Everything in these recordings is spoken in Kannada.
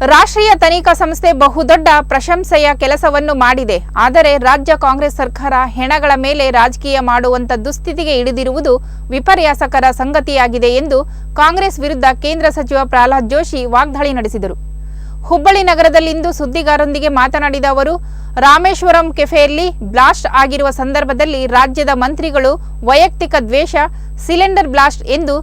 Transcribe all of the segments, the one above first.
ರಾಷ್ಟ್ರೀಯ ತನಿಖಾ ಸಂಸ್ಥೆ ಬಹುದೊಡ್ಡ ಪ್ರಶಂಸೆಯ ಕೆಲಸವನ್ನು ಮಾಡಿದೆ. ಆದರೆ ರಾಜ್ಯ ಕಾಂಗ್ರೆಸ್ ಸರ್ಕಾರ ಹೆಣಗಳ ಮೇಲೆ ರಾಜಕೀಯ ಮಾಡುವಂತ ದುಸ್ಥಿತಿಗೆ ಇಳಿದಿರುವುದು ವಿಪರ್ಯಾಸಕರ ಸಂಗತಿಯಾಗಿದೆ ಎಂದು ಕಾಂಗ್ರೆಸ್ ವಿರುದ್ಧ ಕೇಂದ್ರ ಸಚಿವ ಪ್ರಹ್ಲಾದ್ ಜೋಶಿ ವಾಗ್ದಾಳಿ ನಡೆಸಿದರು. ಹುಬ್ಬಳ್ಳಿ ನಗರದಲ್ಲಿಂದು ಸುದ್ದಿಗಾರರೊಂದಿಗೆ ಮಾತನಾಡಿದ ಅವರು, ರಾಮೇಶ್ವರಂ ಕೆಫೆಯಲ್ಲಿ ಬ್ಲಾಸ್ಟ್ ಆಗಿರುವ ಸಂದರ್ಭದಲ್ಲಿ ರಾಜ್ಯದ ಮಂತ್ರಿಗಳು ವೈಯಕ್ತಿಕ ದ್ವೇಷ, ಸಿಲಿಂಡರ್ ಬ್ಲಾಸ್ಟ್ ಎಂದು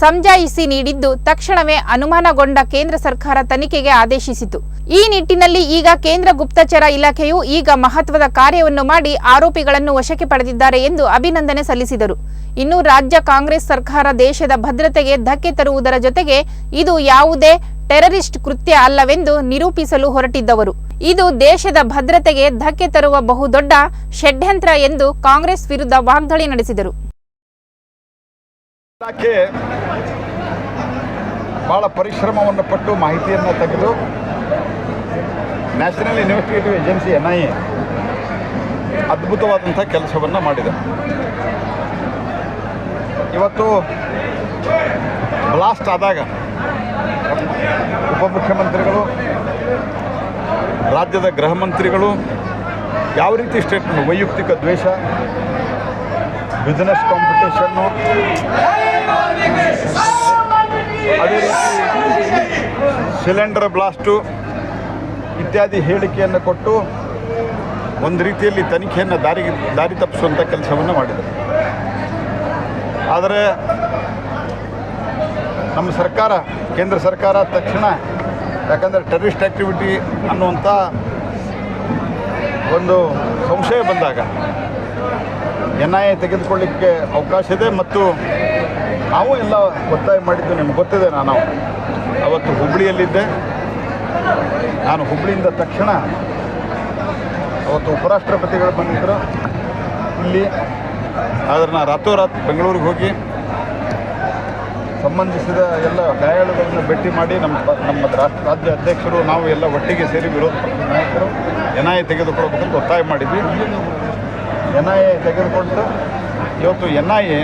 ಸಮಜಾಯಿಸಿ ನೀಡಿದ್ದು ತಕ್ಷಣವೇ ಅನುಮಾನಗೊಂಡ ಕೇಂದ್ರ ಸರ್ಕಾರ ತನಿಖೆಗೆ ಆದೇಶಿಸಿತು. ಈ ನಿಟ್ಟಿನಲ್ಲಿ ಈಗ ಕೇಂದ್ರ ಗುಪ್ತಚರ ಇಲಾಖೆಯು ಈಗ ಮಹತ್ವದ ಕಾರ್ಯವನ್ನು ಮಾಡಿ ಆರೋಪಿಗಳನ್ನು ವಶಕ್ಕೆ ಪಡೆದಿದ್ದಾರೆ ಎಂದು ಅಭಿನಂದನೆ ಸಲ್ಲಿಸಿದರು. ಇನ್ನು ರಾಜ್ಯ ಕಾಂಗ್ರೆಸ್ ಸರ್ಕಾರ ದೇಶದ ಭದ್ರತೆಗೆ ಧಕ್ಕೆ ತರುವುದರ ಜೊತೆಗೆ ಇದು ಯಾವುದೇ ಟೆರರಿಸ್ಟ್ ಕೃತ್ಯ ಅಲ್ಲವೆಂದು ನಿರೂಪಿಸಲು ಹೊರಟಿದ್ದವರು. ಇದು ದೇಶದ ಭದ್ರತೆಗೆ ಧಕ್ಕೆ ತರುವ ಬಹುದೊಡ್ಡ ಷಡ್ಯಂತ್ರ ಎಂದು ಕಾಂಗ್ರೆಸ್ ವಿರುದ್ಧ ವಾಗ್ದಾಳಿ ನಡೆಸಿದರು. ಭಾಳ ಪರಿಶ್ರಮವನ್ನು ಪಟ್ಟು ಮಾಹಿತಿಯನ್ನು ತೆಗೆದು national investigative agency N I A ಅದ್ಭುತವಾದಂಥ ಕೆಲಸವನ್ನು ಮಾಡಿದೆ. ಇವತ್ತು ಬ್ಲಾಸ್ಟ್ ಆದಾಗ ಉಪಮುಖ್ಯಮಂತ್ರಿಗಳು, ರಾಜ್ಯದ ಗೃಹ ಮಂತ್ರಿಗಳು, ಯಾವ ರೀತಿ ಸ್ಟೇಟ್ಮೆಂಟ್ ವೈಯಕ್ತಿಕ ದ್ವೇಷ ಬಿಸ್ನೆಸ್ ಕಾಂಪಿಟೇಷನ್ನು ಅದೇ ರೀತಿ ಸಿಲಿಂಡರ್ ಬ್ಲಾಸ್ಟು ಇತ್ಯಾದಿ ಹೇಳಿಕೆಯನ್ನು ಕೊಟ್ಟು ಒಂದು ರೀತಿಯಲ್ಲಿ ತನಿಖೆಯನ್ನು ದಾರಿ ದಾರಿ ತಪ್ಪಿಸುವಂಥ ಕೆಲಸವನ್ನು ಮಾಡಿದರು. ಆದರೆ ನಮ್ಮ ಸರ್ಕಾರ, ಕೇಂದ್ರ ಸರ್ಕಾರ ತಕ್ಷಣ ಯಾಕಂದರೆ ಟೆರರಿಸ್ಟ್ ಆ್ಯಕ್ಟಿವಿಟಿ ಅನ್ನುವಂಥ ಒಂದು ಸಂಶಯ ಬಂದಾಗ ಎನ್ ಐ ಎ ತೆಗೆದುಕೊಳ್ಳಿಕ್ಕೆ ಅವಕಾಶ ಇದೆ ಮತ್ತು ನಾವು ಎಲ್ಲ ಒತ್ತಾಯ ಮಾಡಿದ್ದು ನಿಮ್ಗೆ ಗೊತ್ತಿದೆ, ನಾನು ಅವತ್ತು ಹುಬ್ಬಳ್ಳಿಯಲ್ಲಿದ್ದೆ ನಾನು ಹುಬ್ಳಿಯಿಂದ ತಕ್ಷಣ ಅವತ್ತು ಉಪರಾಷ್ಟ್ರಪತಿಗಳು ಬಂದಿದ್ದರು ಇಲ್ಲಿ ಆದರೆ ನಾನು ರಾತೋರಾತ್ರಿ ಬೆಂಗಳೂರಿಗೆ ಹೋಗಿ ಸಂಬಂಧಿಸಿದ ಎಲ್ಲ ಗಾಯಾಳುಗಳನ್ನು ಭೇಟಿ ಮಾಡಿ ನಮ್ಮ ನಮ್ಮ ರಾಜ್ಯ ಅಧ್ಯಕ್ಷರು ನಾವು ಎಲ್ಲ ಒಟ್ಟಿಗೆ ಸೇರಿ ವಿರೋಧ ಪಕ್ಷದ ನಾಯಕರು ಎನ್ ಐ ಎ ತೆಗೆದುಕೊಳ್ಬೇಕಂತ ಒತ್ತಾಯ ಮಾಡಿದ್ವಿ. ಎನ್ ಐ ಎ ತೆಗೆದುಕೊಂಡು ಇವತ್ತು ಎನ್ ಐ ಎ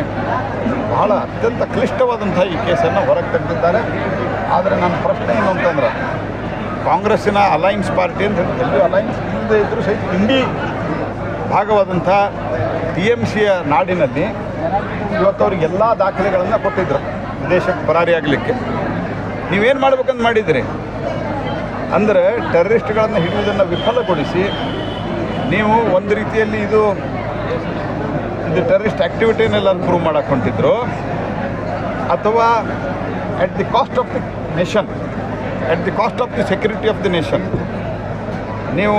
ಬಹಳ ಅತ್ಯಂತ ಕ್ಲಿಷ್ಟವಾದಂಥ ಈ ಕೇಸನ್ನು ಹೊರಗೆ ತೆಗೆದಿದ್ದಾರೆ. ಆದರೆ ನನ್ನ ಪ್ರಶ್ನೆ ಏನು ಅಂತಂದ್ರೆ, ಕಾಂಗ್ರೆಸ್ಸಿನ ಅಲೈನ್ಸ್ ಪಾರ್ಟಿ ಅಂತ ಹೇಳಿ ಎಲ್ಲೂ ಅಲೈನ್ಸ್ ಇಲ್ಲದೆ ಇದ್ದರೂ ಸಹಿತ ಇಂಡಿ ಭಾಗವಾದಂಥ ಟಿ ಎಂ ಸಿಯ ನಾಡಿನಲ್ಲಿ ಇವತ್ತು ಅವ್ರಿಗೆ ಎಲ್ಲ ದಾಖಲೆಗಳನ್ನು ಕೊಟ್ಟಿದ್ರು. ವಿದೇಶಕ್ಕೆ ಪರಾರಿಯಾಗಲಿಕ್ಕೆ ನೀವೇನು ಮಾಡ್ಬೇಕಂತ ಮಾಡಿದ್ರಿ ಅಂದರೆ ಟೆರರಿಸ್ಟ್ಗಳನ್ನು ಹಿಡಿಯುವುದನ್ನು ವಿಫಲಗೊಳಿಸಿ ನೀವು ಒಂದು ರೀತಿಯಲ್ಲಿ ಇದು ಇದು ಟೆರರಿಸ್ಟ್ ಆ್ಯಕ್ಟಿವಿಟಿನೆಲ್ಲ ಪ್ರೂವ್ ಮಾಡಕ್ಕೆ ಹೊಂಟಿದ್ರು ಅಥವಾ at the cost of the nation at the cost of the security of the nation ನೀವು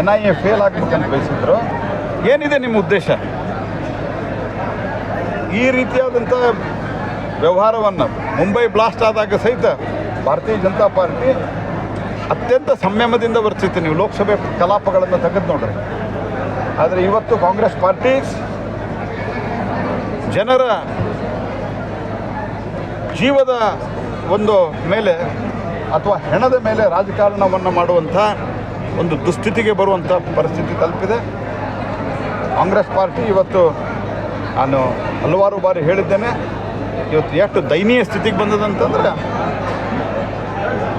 ಎನ್ ಐ ಎ ಫೇಲ್ ಆಗ್ಬೇಕಂತ ಬಯಸಿದ್ರು. ಏನಿದೆ ನಿಮ್ಮ ಉದ್ದೇಶ? ಈ ರೀತಿಯಾದಂಥ ವ್ಯವಹಾರವನ್ನು ಮುಂಬೈ ಬ್ಲಾಸ್ಟ್ ಆದಾಗ ಸಹಿತ ಭಾರತೀಯ ಜನತಾ ಪಾರ್ಟಿ ಅತ್ಯಂತ ಸಂಯಮದಿಂದ ವರ್ತಿತ್ತು ನೀವು ಲೋಕಸಭೆ ಕಲಾಪಗಳನ್ನು ತೆಗೆದು ನೋಡ್ರಿ. ಆದರೆ ಇವತ್ತು ಕಾಂಗ್ರೆಸ್ ಪಾರ್ಟಿ ಜನರ ಜೀವದ ಒಂದು ಮೇಲೆ ಅಥವಾ ಹೆಣದ ಮೇಲೆ ರಾಜಕಾರಣವನ್ನು ಮಾಡುವಂಥ ಒಂದು ದುಸ್ಥಿತಿಗೆ ಬರುವಂಥ ಪರಿಸ್ಥಿತಿ ತಲುಪಿದೆ. ಕಾಂಗ್ರೆಸ್ ಪಾರ್ಟಿ ಇವತ್ತು ನಾನು ಹಲವಾರು ಬಾರಿ ಹೇಳಿದ್ದೇನೆ. ಇವತ್ತು ಎಷ್ಟು ದಯನೀಯ ಸ್ಥಿತಿಗೆ ಬಂದದಂತಂದ್ರೆ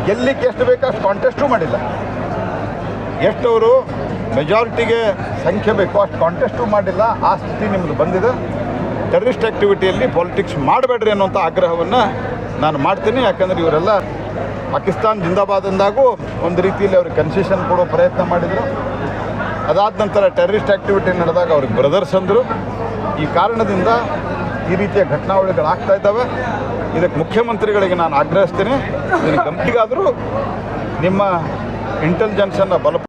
ಗೆಲ್ಲಿಕ್ಕೆ ಎಷ್ಟು ಬೇಕೋ ಅಷ್ಟು ಕಾಂಟೆಸ್ಟೂ ಮಾಡಿಲ್ಲ. ಎಷ್ಟವರು ಮೆಜಾರಿಟಿಗೆ ಸಂಖ್ಯೆ ಬೇಕು. ಅಷ್ಟು ಕಾಂಟೆಸ್ಟು ಮಾಡಿಲ್ಲ. ಆ ಸ್ಥಿತಿ ನಿಮ್ಮದು ಬಂದಿದೆ. ಟೆರರಿಸ್ಟ್ ಆ್ಯಕ್ಟಿವಿಟಿಯಲ್ಲಿ ಪಾಲಿಟಿಕ್ಸ್ ಮಾಡಬೇಡ್ರಿ ಅನ್ನುವಂಥ ಆಗ್ರಹವನ್ನು ನಾನು ಮಾಡ್ತೀನಿ. ಯಾಕಂದರೆ ಇವರೆಲ್ಲ ಪಾಕಿಸ್ತಾನ್ ಜಿಂದಾಬಾದ್ ಅಂದಾಗೂ ಒಂದು ರೀತಿಯಲ್ಲಿ ಅವ್ರಿಗೆ ಕನ್ಸೆಷನ್ ಕೊಡೋ ಪ್ರಯತ್ನ ಮಾಡಿದರು. ಅದಾದ ನಂತರ ಟೆರರಿಸ್ಟ್ ಆ್ಯಕ್ಟಿವಿಟಿ ನಡೆದಾಗ ಅವ್ರಿಗೆ ಬ್ರದರ್ಸ್ ಅಂದರು. ಈ ಕಾರಣದಿಂದ ಈ ರೀತಿಯ ಘಟನಾವಳಿಗಳಾಗ್ತಾ ಇದ್ದಾವೆ. ಇದಕ್ಕೆ ಮುಖ್ಯಮಂತ್ರಿಗಳಿಗೆ ನಾನು ಆಗ್ರಹಿಸ್ತೀನಿ. ಇದನ್ನು ಗಮನಿಗಾದರೂ ನಿಮ್ಮ ಇಂಟೆಲಿಜೆನ್ಸನ್ನು ಬಲಪಡಿಸಿ